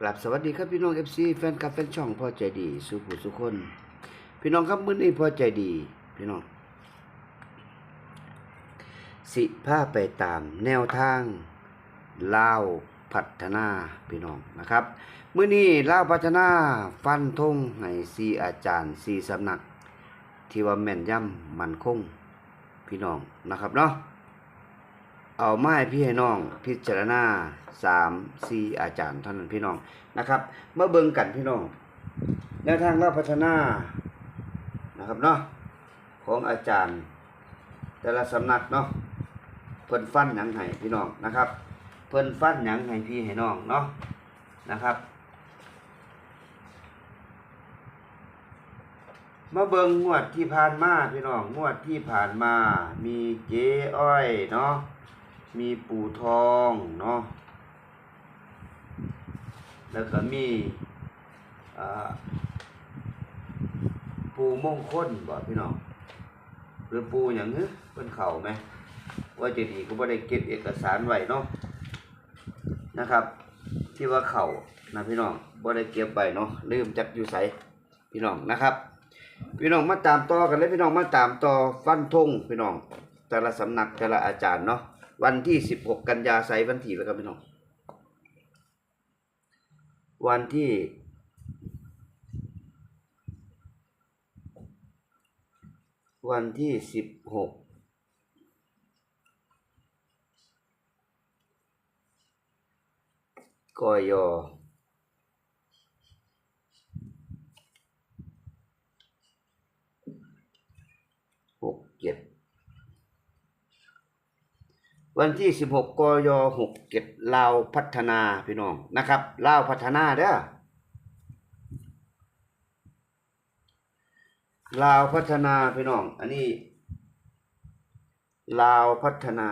กราบสวัสดีครับพี่น้อง FC แฟนคลับแฟนช่องพ่อใจดีสุขุสุคน พี่น้องครับมื้อนี้พ่อใจดี พี่น้อง สิพาไปตามแนวทางลาวพัฒนาพี่น้องนะครับมื้อนี้ลาวพัฒนาฟันธงให้สีอาจารย์สีสำนัก ที่ว่าแม่นย่ำมันคงพี่น้องนะครับเนาะ เอาไม้พี่ให้น้อง พิจารณาสามสี่อาจารย์เท่านั้นพี่น้องนะครับเมื่อเบิ่งกันพี่น้องแนวทางเราพัฒนานะครับเนาะของอาจารย์ แต่ละสำนักเนาะเพิ่นฟันหยังให้พี่น้องนะครับ เพิ่นฟันหยังให้พี่ให้น้องเนาะนะครับมาเบิ่งงวดที่ผ่านมาพี่น้องงวดที่ผ่านมามีเจ๊อ้อยเนาะ มีปู่ทองเนาะแล้วก็มีปู่มงคลบ่พี่น้องหรือปูอย่างนี้เพิ่นเข้าไหมว่าจะดีก็บ่ได้เก็บเอกสารไว้เนาะนะครับ ที่ว่าเข้านะพี่น้องบ่ได้เก็บไว้เนาะลืมจักอยู่ไสพี่น้องนะครับ พี่น้องมาตามต่อกันเลยพี่น้องมาตามต่อฟันธงพี่น้องแต่ละสำนักแต่ละอาจารย์เนาะ วันที่สิบหกกันยาไซวันที่แล้วครับพี่น้อง วันที่วันที่สิบหกกอยอกเจ็ด วันที่ 16กย67ลาวพัฒนาพี่น้องนะครับลาวพัฒนาเด้อลาวพัฒนาพี่น้อง อันนี้ลาวพัฒนา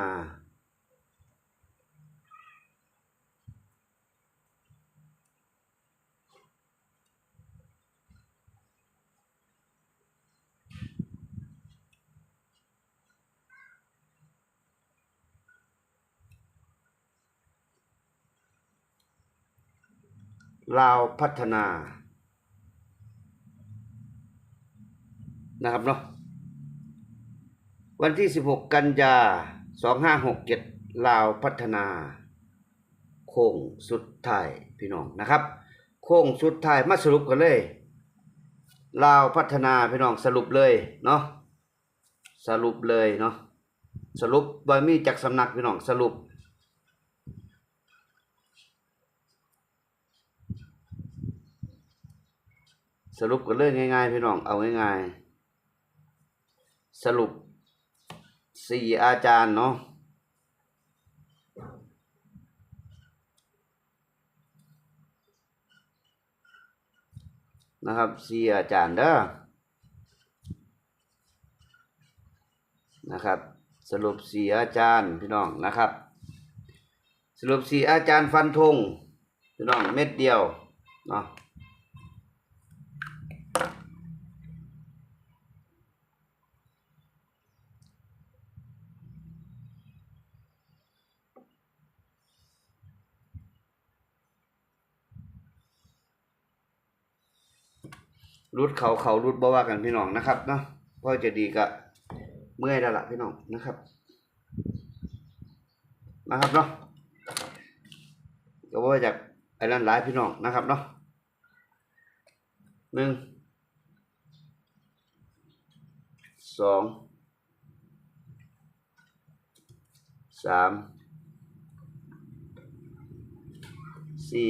ลาวพัฒนา นะครับเนาะวันที่ 16 กันยา 2567 ลาวพัฒนา โค้งสุดท้ายพี่น้องนะครับ โค้งสุดท้ายมาสรุปกันเลย ลาวพัฒนาพี่น้องสรุปเลยเนาะสรุปเลยเนาะสรุปว่ามีจากสำนักพี่น้องสรุป สรุปกันเลยง่ายๆพี่น้องเอาง่ายๆ สรุปสี่อาจารย์เนาะนะครับสี่อาจารย์เด้อนะครับ สรุปสี่อาจารย์พี่น้องนะครับ สรุปสี่อาจารย์ฟันธงพี่น้องเม็ดเดียวเนาะ รุดเขาเขารุดบ่ว่ากันพี่น้องนะครับเนาะพ่อจะดีก็เมื่อยแล้วล่ะพี่น้องนะครับ นะครับเนาะก็ว่าจากไอ้นั่นหลายพี่น้องนะครับเนาะหนึ่งสองสามสี่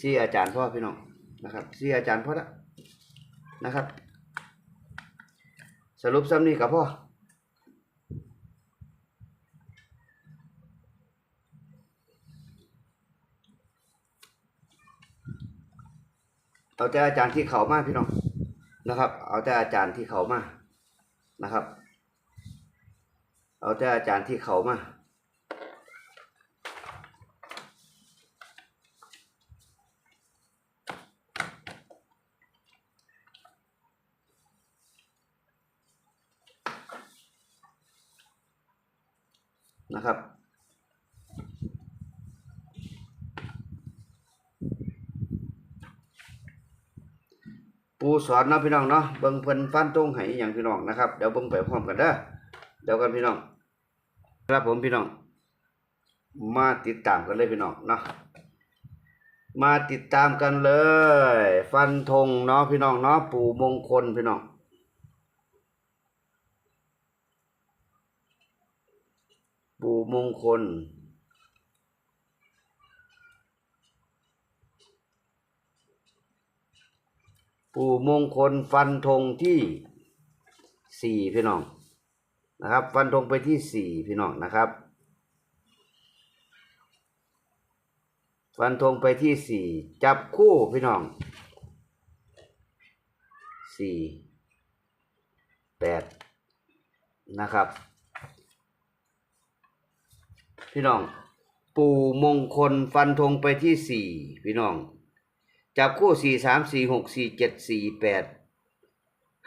สี่อาจารย์พ่อพี่น้อง นะครับสี่อาจารย์พ่อละนะครับ สรุปซ้ำนี่กับพ่อเอาแต่อาจารย์ที่เขามาพี่น้องนะครับ เอาแต่อาจารย์ที่เขามานะครับ เอาแต่อาจารย์ที่เขามาะครับ ปูสอนนะพี่น้องเนาะเบิ้งเพิ่นฟันตรงไห้อย่างพี่น้องนะครับเดี๋ยวเบิ้งไปพร้อมกันเด้อเดี๋ยวกันพี่น้องครับผมพี่น้อง มาติดตามกันเลยพี่น้องเนาะมาติดตามกันเลย ฟันธงเนาะพี่น้องเนาะปู่มงคลพี่น้อง ปู่มงคล ปู่มงคลฟันธงที่สี่พี่น้องนะครับ ฟันธงไปที่สี่พี่น้องนะครับ ฟันธงไปที่สี่จับคู่พี่น้องสี่แปดนะครับ พี่น้อง ปู่มงคลฟันธงไปที่สี่พี่น้อง จับคู่สี่สามสี่หกสี่เจ็ดสี่แปด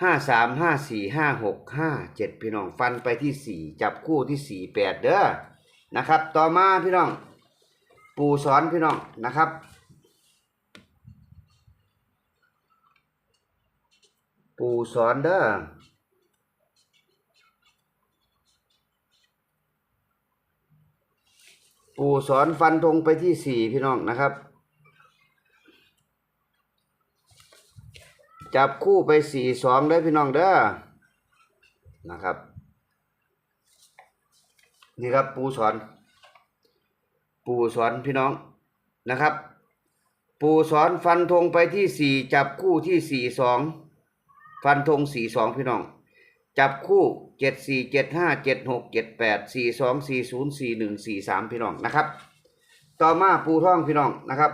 ห้าสามห้าสี่ห้าหกห้าเจ็ดพี่น้องฟันไปที่สี่จับคู่ที่สี่แปดเด้อนะครับ ต่อมาพี่น้อง ปู่สอนพี่น้องนะครับปู่สอนเด้อ ปู่สอนฟันธงไปที่สี่พี่น้องนะครับ จับคู่ไปสี่สองได้พี่น้องเด้อนะครับ นี่ครับปูสอน ปูสอนพี่น้องนะครับ ปูสอนฟันธงไปที่สี่จับคู่ที่สี่สองฟันธงสี่สองพี่น้อง จับคู่เจ็ดสี่เจ็ดห้าเจ็ดหกเจ็ดแปดสี่สองสี่ศูนย์สี่หนึ่งสี่สามพี่น้องนะครับ ต่อมาปูท่องพี่น้องนะครับ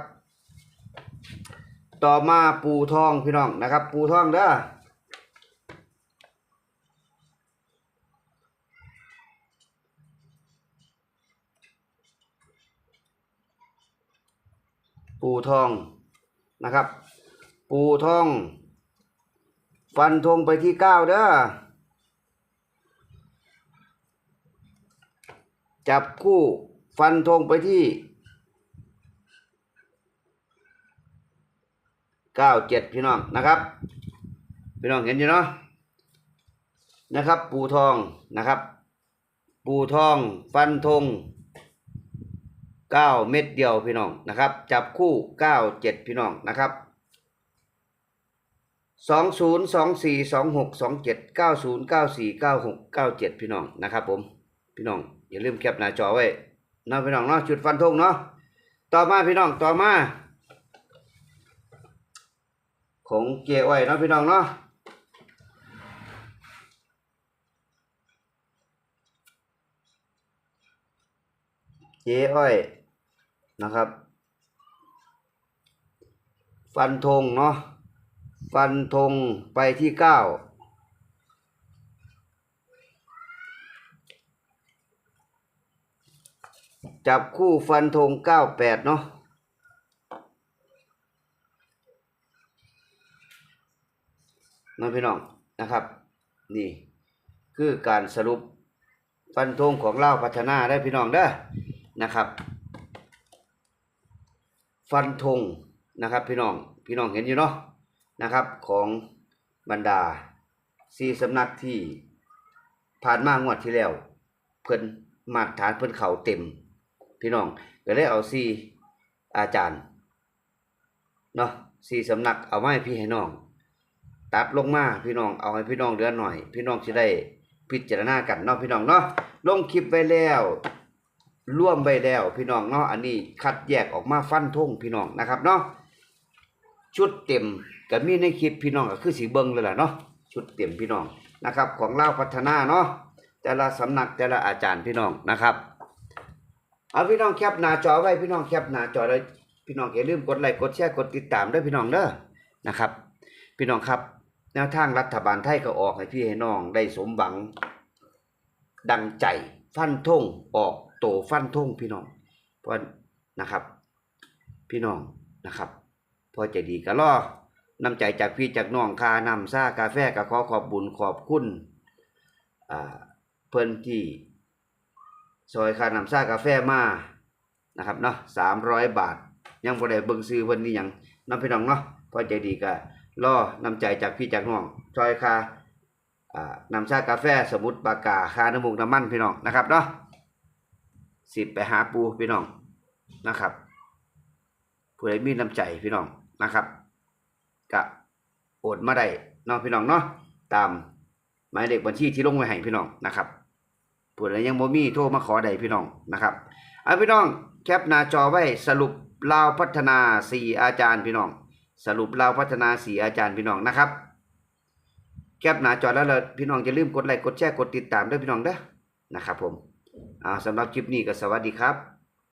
ต่อมาปูทองพี่น้องนะครับ ปูทองเด้อปูทองนะครับ ปูทอง ฟันธงไปที่เก้าเด้อ จับคู่ฟันธงไปที่เก้าเจ็ดพี่น้องนะครับ พี่น้องเห็นอยู่เนาะนะครับ ปูทองนะครับ ปูทองฟันธงเก้าเม็ดเดียวพี่น้องนะครับ จับคู่เก้าเจ็ดพี่น้องนะครับสองศูนย์สองสี่สองหกสองเจ็ดเก้าศูนย์เก้าสี่เก้าหกเก้าเจ็ดพี่น้องนะครับผมพี่น้อง อย่าลืมแคปหน้าจอไว้เนาะพี่น้องเนาะจุดฟันธงเนาะต่อมาพี่น้องต่อมา ของเกียร์อ้อยเนาะพี่น้องเนาะเกียร์อ้อยนะครับ ฟันธงเนาะฟันธงไปที่เก้า จับคู่ฟันธงเก้าแปดเนาะน้องพี่น้องนะครับ นี่คือการสรุปฟันธงของเล่าพัฒนาได้พี่น้องเด้อนะครับ ฟันธงนะครับพี่น้องพี่น้องเห็นอยู่เนาะนะครับของบรรดาสี่สำนักที่ผ่านมางวดที่แล้ว เพิ่นมาตรฐานเพิ่นเข่าเต็ม พี่น้องก็เลยเอาสี่อาจารย์เนาะสี่สำนักเอามาให้พี่ให้น้อง ตัดลงมาพี่น้องเอาให้พี่น้องเดือนหน่อย พี่น้องจะได้พิจารณากันเนาะพี่น้องเนาะลงคลิปไว้แล้วร่วมไว้แล้วพี่น้องเนาะอันนี้คัดแยกออกมาฟันธงพี่น้องนะครับเนาะชุดเต็มก็มีในคลิปพี่น้องก็คือสีเบิงเลยล่ะเนาะชุดเต็มพี่น้องนะครับ ของเล่าพัฒนาเนาะแต่ละสำนักแต่ละอาจารย์พี่น้องนะครับ เอาพี่น้องแคปหน้าจอไว้พี่น้องแคปหน้าจอเลยพี่น้องอย่าลืมกดไลค์กดแชร์กดติดตามด้วยพี่น้องเด้อนะครับ พี่น้องครับ แนวทางรัฐบาลไทยก็ออกให้พี่ให้น้องได้สมหวัง ดังใจฟันธงออกโตฟันธงพี่น้องเพราะนะครับ พี่น้องนะครับพอใจดีก็รอนำใจจากพี่จากน้องคานำซ่ากาแฟก็ขอขอบบุญขอบคุณอ่าเพิ่นที่ ซอยคานำซ่ากาแฟมานะครับเนาะสามร้อยบาท ยังบ่ได้เบิ่งซื้อเพิ่นนี่ยังน้องพี่น้องเนาะพอใจดีก็รอน้ำใจจากพี่จากน้องจอยคาอ่านำชากาแฟสมุดปากกาคาน้ำมูกน้ำมันพี่น้องนะครับเนาะสิบไปหาปูพี่น้องนะครับผู้ใดมีน้ำใจพี่น้องนะครับกะโอนมาได้เนาะพี่น้องเนาะตามหมายเลขบัญชีที่ลงไว้ให้พี่น้องนะครับ ผู้ใดยังบ่มีโทรมาขอใดพี่น้องนะครับเอาพี่น้องแคปหน้าจอไว้สรุปลาวพัฒนาสี่อาจารย์พี่น้อง สรุปลาวพัฒนาสี่อาจารย์พี่น้องนะครับแคปหน้าจอแล้วเราพี่น้องจะลืมกดไลค์กดแชร์กดติดตามด้วยพี่น้องเด้อนะครับผมอ่าสำหรับคลิปนี้ก็สวัสดีครับ